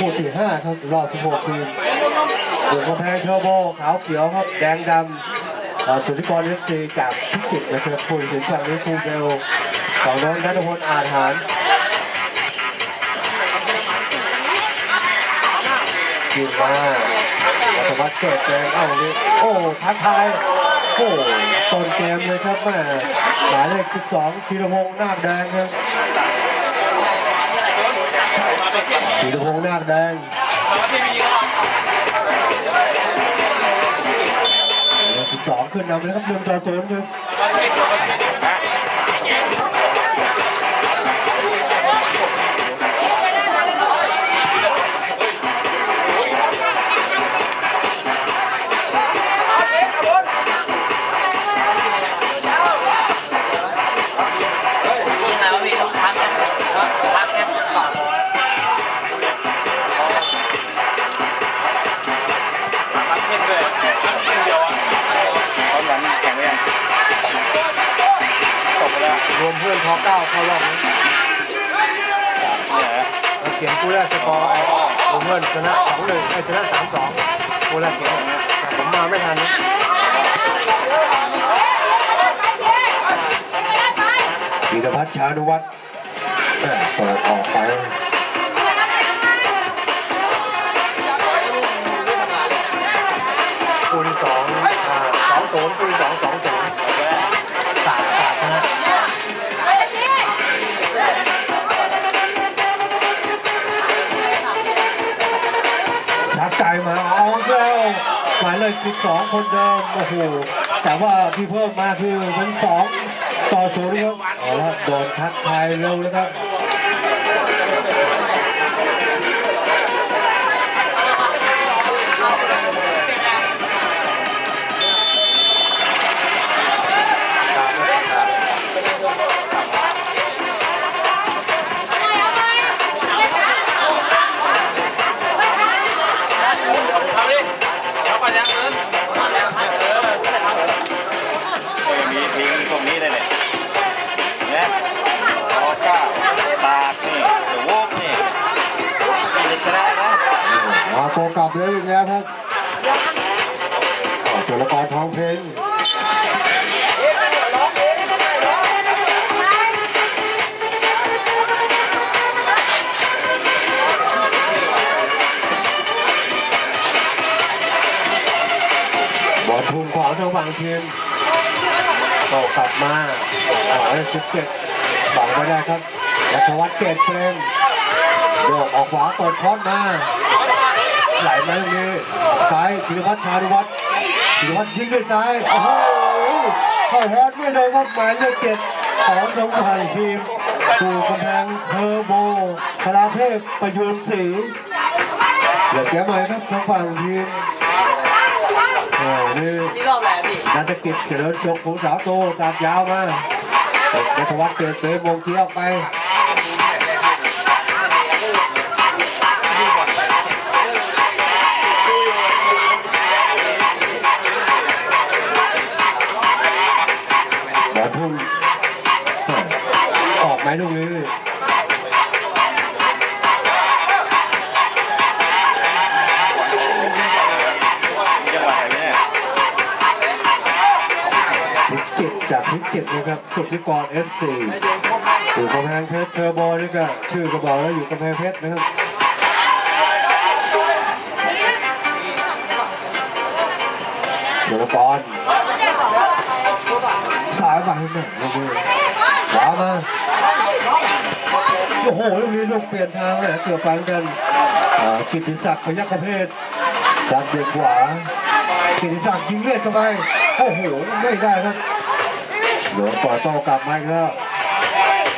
คู่ที่ห้าครับรอบที่หกทีมส่วนกำแพงเทอร์โบขาวเขียวครับแดงดำอ่อสุทธิกรเอฟซีจากพิจิตรนะครับคุยถึงฝั่งนี้คูเบลของน้องนัทพลอาหารยิงมาอัตวัฒน์เกิดแดงเอ้านี่โอ้ทักทายโอ้ต้นเกมเลยครับแม่หมายเลข12ธีรพงษ์นาคแดงครับ สีทงหน้าแดงสิบสองขึ้นนำเลยครับหนึ่งต่อศูนย์ครับ เพื่อนชนะสองหนึ่งไอ้ชนะสามสองคู่แรกเขียนแบบนี้แต่ผมมาไม่ทันนะธีรพัฒน์ชานุวัฒน์แม่เปิดออกไปคู่ที่สองอ่าสองศูนย์คู่ที่สองสองศูนย์สาดสาดนะ องเดิมหมายเลขสิบสองคนเดิมโอ้โหแต่ว่าที่เพิ่มมาคือเป็นสองต่อศูนย์ครับเอาละโดนทักทายเร็วแล้วครับ บอลทุนขวางทางฝั่งทีมก็กลับมาอ๋อสิบเจ็ดบังไม่ได้ครับยัชวัฒน์เกตเฟรมโยกออกขวาเปิดคอนมาไหลมาตรงนี้ซ้ายธีรพัฒน์ชานุวัฒน์ธีรพัฒน์ยิงด้วยซ้ายโอ้โหเข้าฮอตไม่โดนครับหมายเลขเจ็ดของทางฝั่งทีมสู่กำแพงเทอร์โบคาราเทพประยุนศรีเหลือแก้ใหม่ครับทางฝั่งทีม โอ้นี่นี่รอบอะไรพี่นันทกิจเจริญสุขผู้สาวโตสาดยาวมานัทวัฒน์เกิดเสมงเที่ยวไป จากพิจิตรนะครับสุทธิกรเอฟซีอยู่กำแพงเพชรเทอร์โบนี่ก็ชื่อก็บอกแล้วอยู่กำแพงเพชรนะครับสุรกรสายไปหนึ่งลูกนี้ขวามาโอ้โหลูกนี้ลูกเปลี่ยนทางเลยเกือบฟังกันกิติศักดิ์พยัคฆเพศดันเบียดขวากิติศักดิ์ยิงเลือดเข้าไปโอ้โหไม่ได้ครับ หลวงปอโต้กลับมาอีกแล้ว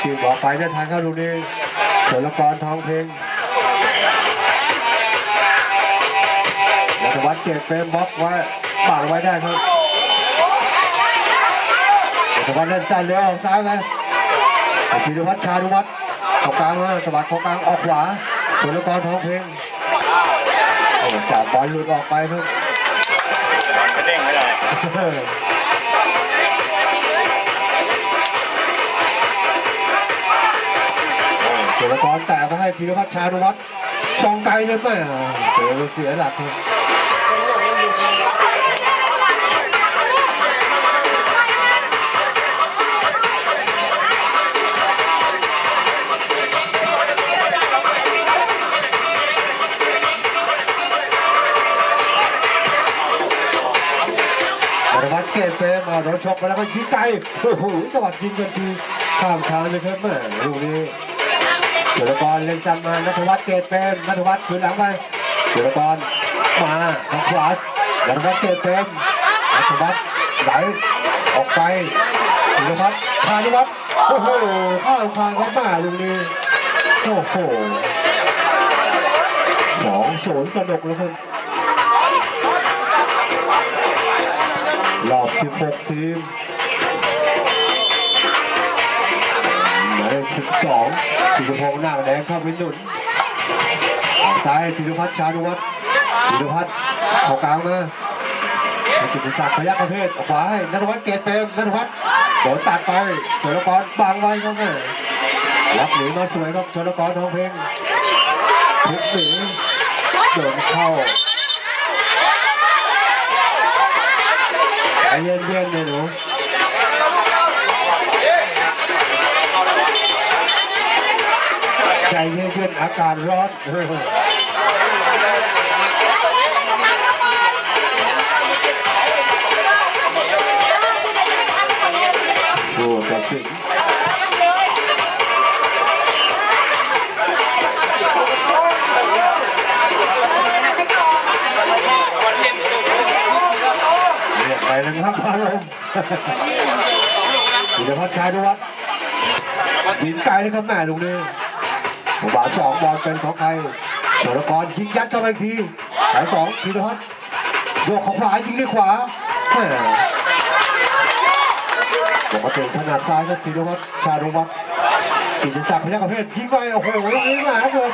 ทีมออกไปได้ทางเข้าลูกนี้เสรกรทองเพลงนัทวัฒน์เก็บเป็นบล็อกไว้ปังไว้ได้ครับนัทวัฒน์เล่นสั้นเลยออกซ้ายไปธีรวัฒน์ชานุวัฒน์ออกกลางมาสวัสดิ์ขอกลางออกขวาเสรกรทองเพลงจับบอลหลุดออกไปครับเด้งไม่ได้ สรกรแต่มาให้ธีรพัฒน์ชานุวัฒน์สองไกลเลยแม่เสียเสียหลักครับบรวัตเกตเฟมาโดนช็อกไปแล้วก็ยิงไกลโอ้โหจังหวัดยิงกันทีข้ามคาเลยครับแม่ลูกนี้ จุลกรเล่นจำมานัทวัฒน์เกตเฟรมนัทวัฒน์คืนหลังไปจุลกรมาทางขวานัทวัฒน์เกตเฟรมนัทวัฒน์ไหลออกไปจุลพัฒน์ชานุวัฒน์โอ้โหข้ามคานครับแม่ลูกนี้โอ้โหสองศูนย์สนุกเลยครับรอบ16ทีม 12สิริพงษ์หน้าแดงเข้าไปหนุนซ้ายศิริพัฒน์ชานุวัฒน์ศิริพัฒน์เข้ากลางมาให้กิติศักดิ์พยัคฆ์ประเภทขวาให้นัทวัฒน์เกตเปรมนัทวัฒน์โดนตัดไปชลกรบังไว้ครับแม่รับหนีมาสวยครับชลกรทองเพลงพลิกหนีโดนเข้า อากาศร้อนดูตัดสินเรียกไปแล้วครับอารมณ์ธีรพัฒน์ชายนวัฒน์ยิงไกลนะครับแม่ลูกนี้ ผมว่าสองบอลเป็นของใครโสรกรยิงยัดเข้าไปอีกทีสายสองธีรพัฒน์โยกของขวายิงด้วยขวาแม่ปกติถนัดซ้ายครับธีรพัฒน์ชานุวัฒน์กิติศักดิ์พยัคฆ์ประเภทยิงไปโอ้โหลูกนี้มาครับเลย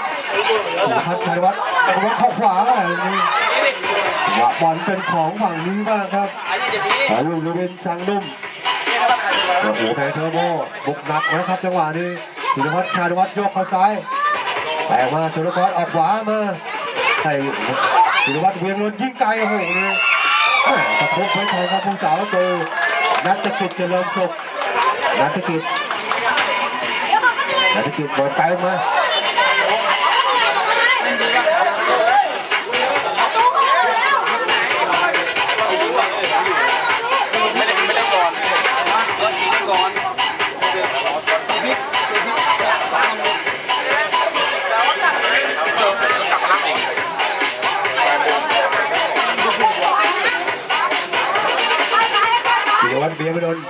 ธีรพัฒน์ชานุวัฒน์ชานุวัฒน์เข้าขวาลูกนี้ว่าบอลเป็นของฝั่งนี้บ้างครับลูกนี้เป็นสังนุ่มโอ้โหแพงเทอร์โบบุกหนักนะครับจังหวะนี้ธีรพัฒน์ชาญวัฒน์โยกเข้าซ้าย แต่มาสุรกรออกขวามาให้ธีรวัฒน์เวียงลนยิงไกลโอ้โหนี่ยตะคุบไว้ทองครับผู้สาวโตนัทกิจเจริญสุขนัทกิจนัทกิจเปิดไกลมา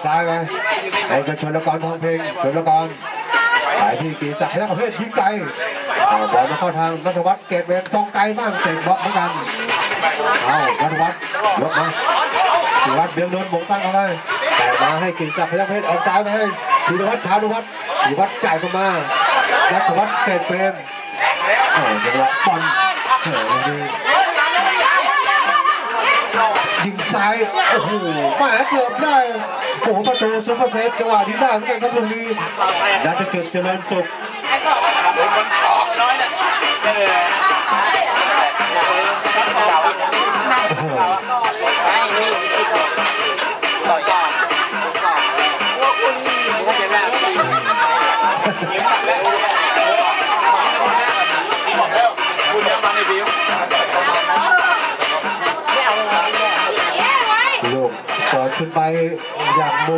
ซ้ายไปให้กับชนละกรทองเพลงชนละกรสายที่กีศักดิ์พยัคฆ์ประเภทยิงไกลบอลมาเข้าทางนัทวัฒน์เกตเวนซองไกลบ้างเตะบล็อกเหมือนกันเอานัทวัฒน์ยกมาธีวัฒน์เบียงโดนบงตั้งเข้าไปแต่มาให้กินจับพยัคฆ์เพชรออกซ้ายไปให้ธีรวัฒน์ชานุวัฒน์ธีรวัฒน์จ่ายเข้ามานัทวัฒน์เกตเฟรมโอ้จังหวะบอลโอ้โหนี่ ยิงซ้ายโอ้โหแหมเกือบได้โอ้โหประตูซุปเปอร์เซฟจังหวะนี้ได้เหมือนกันครับตรงนี้นัทเกิดเจริญสุข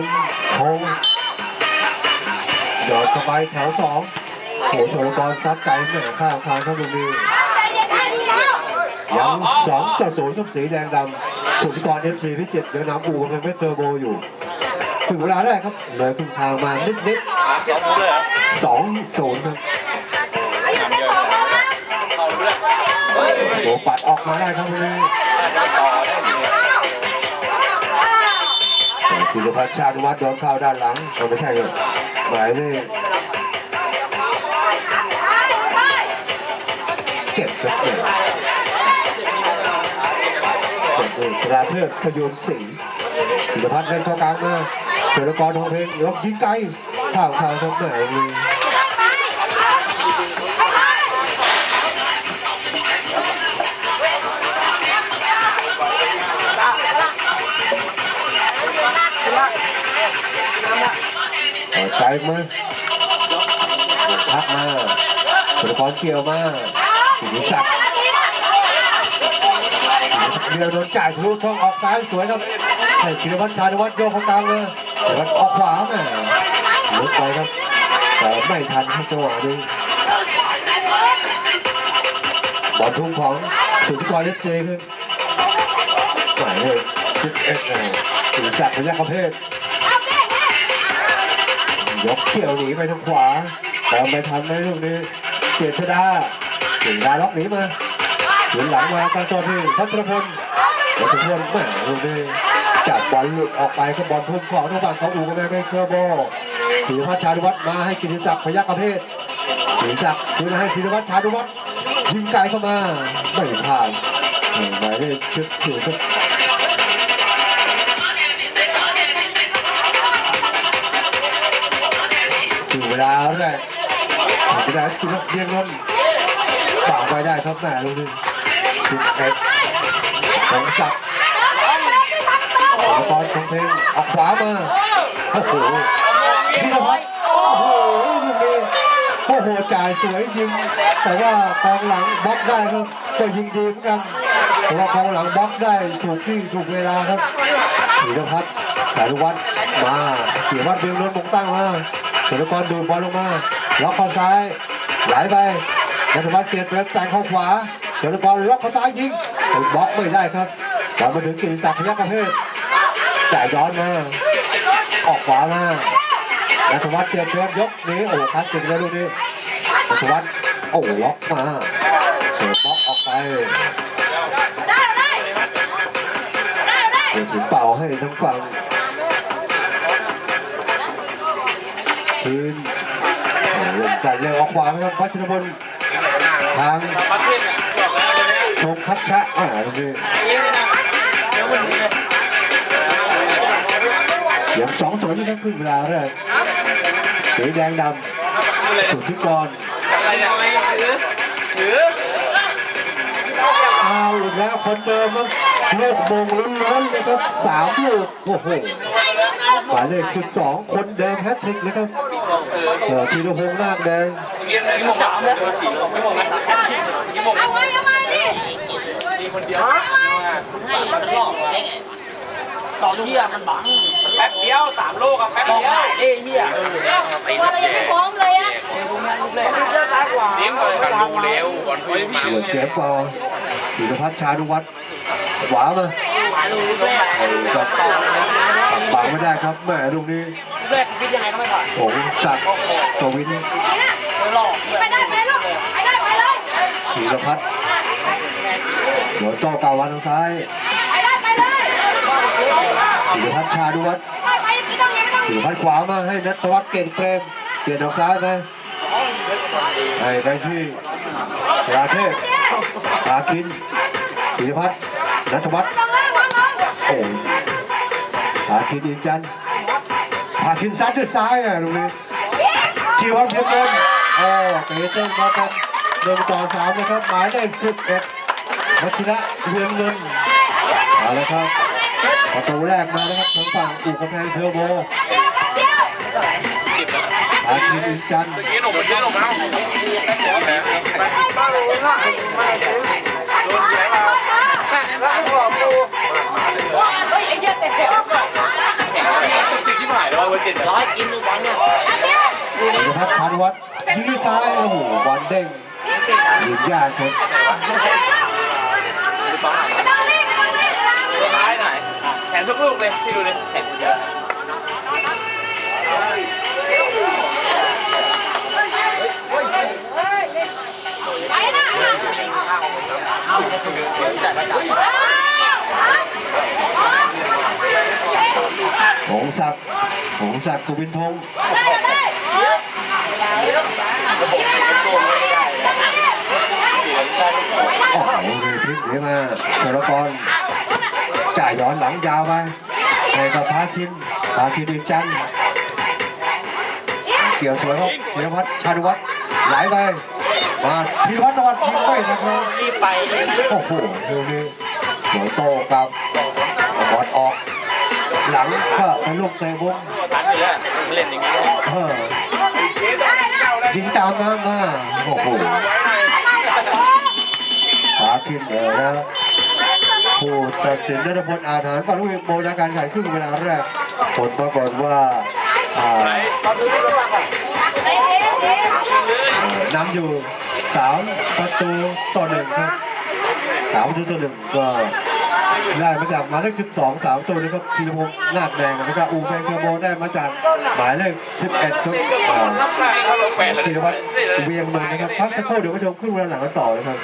งมุมโค้งหยอดเข้าไปแถวสองโหโชลกรซัดไกลเหนือข้าวคานเข้าตรงนี้ยังสองต่อศูนย์กับสีแดงดำสุนทรกรเอฟซีพิจิตรยังนำอู่กำลังเป็นเทอร์โบอยู่ถึงเวลาได้ครับเลยขึ้นทางมานิดนิดสองเลยๆสองศูนย์ครับงานเยอะเลยเอาเรื่องโหปัดออกมาได้ครับตรงนี้ ต่อ สุรพัฒน์ชาติวัฒน์โดนเข้าด้านหลังเอาไม่ใช่ครับหมายเลขเจ็ดครับเจ็ดเจ็ดเลยกราเทิดพยุนศรีสุรพัฒน์เล่นเข้ากลางมาสุรกรทองเพลงยกยิงไกลข้าวข่าวทำไหน มือพักมาสุรพรเกี่ยวมาสิริศักดิ์เดียวโดนจ่ายทะลุช่องออกซ้ายสวยครับให้ชินวัฒน์ชาญวัฒน์โยกเข้ากลางเลยชินวัฒน์ออกขวาแม่ลุกไปครับแต่ไม่ทันครับจังหวะนี้บอลทุ่งของสุทธิกรเล็กเจคือหมายเลขสิบเอ็ดนะสิริศักดิ์พยัคฆ์ประเภท ยกเขี่ยวหนีไปทางขวาแต่ไม่ทันในลูกนี้เจษดาเจษดาล็อกหนีมาหยุนหลังมาการต่อที่พัทรพลพัทรพลแหม่ลูกนี้จับบอลหลุดออกไปก็บอลทุ่มของทางฝั่งของอูกำแพงเพชรเทอร์โบศิริพัฒน์ชาดุวัฒน์มาให้กิติศักดิ์พยัคฆ์เพศศิริศักดิ์คืนให้ศิริพัฒน์ชาดุวัฒน์ยิงไกลเข้ามาไม่ผ่านหมายเลขชุดถือ เวลาแล้วแหละเวลากินนักเรียนนนท์ฝากไว้ได้ครับแม่ลูกนี้สิบเอ็ดของศักดิ์อุปกรณ์ของเพลงออกขวามาโอ้โหพิรพัฒน์โอ้โหลูกนี้โอ้โหจ่ายสวยจริง แต่ว่ากองหลังบล็อกได้ครับก็ยิงดีเหมือนกันแต่ว่ากองหลังบล็อกได้ถูกที่ถูกเวลาครับธีรพัฒน์สารุวัฒน์มาธีรวัฒน์เบียงนนท์มงตั้งมา สุรกรดูบอลลงมาล็อกเข้าซ้ายไหลไปนัทวัฒน์เปลี่ยนเป็นแต่งเข้าขวาสุรกรล็อกเข้าซ้ายยิงบล็อกไม่ได้ครับบอลมาถึงกิติศักดิ์พยัคฆ์กระเพศจ่ายย้อนมาออกขวามานัทวัฒน์เตรียมตัวยกนี้โอ้คัดเก่งเลยลูกนี้นัทวัฒน์โอ้ล็อกมาเปิดบล็อกออกไปเปิดถึงเป่าให้ทั้งฝั่ง คืนเริ่มใส่เลยออกขวานะครับพัชรพลทางชมคัดชะอ่าตรงนี้ยังสองศูนที่ทั้งครึ่งเวลาแรกสีแดงดำสุทธิกรเอถือเอาอีกแล้วคนเดิมครับลูกมงล้นๆเลยครับสามลูกโอ้โหหมายเลขสิบสองคนเดิมแฮตทริกเลยครับ เออธีรพงษ์นาคแดงยี่ยี่โมงสามเลยสี่โมงยี่โมงนะยี่โมเอาไว้เอาไว้ดิมีคนเดียวให้มันหลอกต่อเชี่ยมันบังแป๊บเดียวสามโลกอะแป๊บเดียวเอ้เหี้ยตัวเรายังไม่พร้อมเลยอะนิ้มเลยกันดูเร็วก่อนคุยมาเหลือเก็บเปล่าธีรพัฒน์ชานุวัฒน์ขวามาไอ้กับบังไม่ได้ครับแม่ลูกนี้ แรกคิดยังไงก็ไม่ผ่านผมศักดิ์กวินหลอกไปได้ไปลูกไปได้ไปเลยธีรพัฒน์เดี๋ยวโต้เก่าวันทางซ้ายไปได้ไปเลยธีรพัฒน์ชานุวัฒน์ไปไปไม่ต้องยังไม่ต้องถือพัดขวามาให้นัทวัฒน์เก่งเปรมเปลี่ยนออกซ้ายไปให้ไปที่ราเทพพาคินธีรพัฒน์นัทวัฒน์ลงเลยลงลงโอ้พาคินอินจันทร์ พาคินซัดด้วยซ้ายอะตรงนี้จีวันเพชรเงินโอ้เตะเต้นมากันหนึ่งต่อสามนะครับ หมายเลขสิบเอ็ดวัชระเรืองเงินเอาละครับประตูแรกมานะครับทางฝั่งอู่กำแพงเทอร์โบเดียวพาคินอินจันทร์ยี่หนุ่มยี่หนุ่มเอาเฮ้ยไอ้เหี้ยเตะเตะติดที่หายแล้วเว้ยเจ็ดร้อยกินดูบอลเนี่ยธีรพัฒน์ชาญวัฒน์ยิงด้วยซ้ายโอ้โหบอลเด้งยิงยากครับต้องรีบต้องรีบร้ายหน่อยแถมทุกลูกเลยที่ดูดิแถมเยอะไปนะ หงศักดิ์หงศักดิ์กวินทงได้ได้โอ้โหมีพลิกหนีมาเทรกรจ่ายย้อนหลังยาวไปให้กับพาคินพาคินอีกจันเกี่ยวสวยครับธีรพัฒน์ชาญวัฒน์ไหลไปมาธีรพัฒน์ตะวันยิงไม่นะครับรีบไปโอ้โหดูนี่เดี๋ยวโตกับ บอลออก หลังก็เป็นลูกเตะมุมตันอยู่แล้วเล่นอย่างเงี้ยเออยิงตามน้ำมาโอ้โหขาทิมเลยนะผู้ตัดสินนัทพลอาถรรพ์ฝั่งลูกโมจากการแข่งครึ่งเวลาแรกผลปรากฏว่าอ่าเอ๊ะเอ๊ะเอ๊ะนำอยู่สามประตูต่อหนึ่งครับสามประตูต่อหนึ่งก็ ได้มาจากหมายเลขสิบสองสามตัวนี้ก็ธีรพงศ์นาคแดงแล้วก็อูเบนเทอร์โบได้มาจากหมายเลขสิบเอ็ดครับอ่าธีรวัตรเวียงนนท์นะครับพักสักครู่เดี๋ยวมาชมครึ่งเวลาหลังกันต่อนะครับ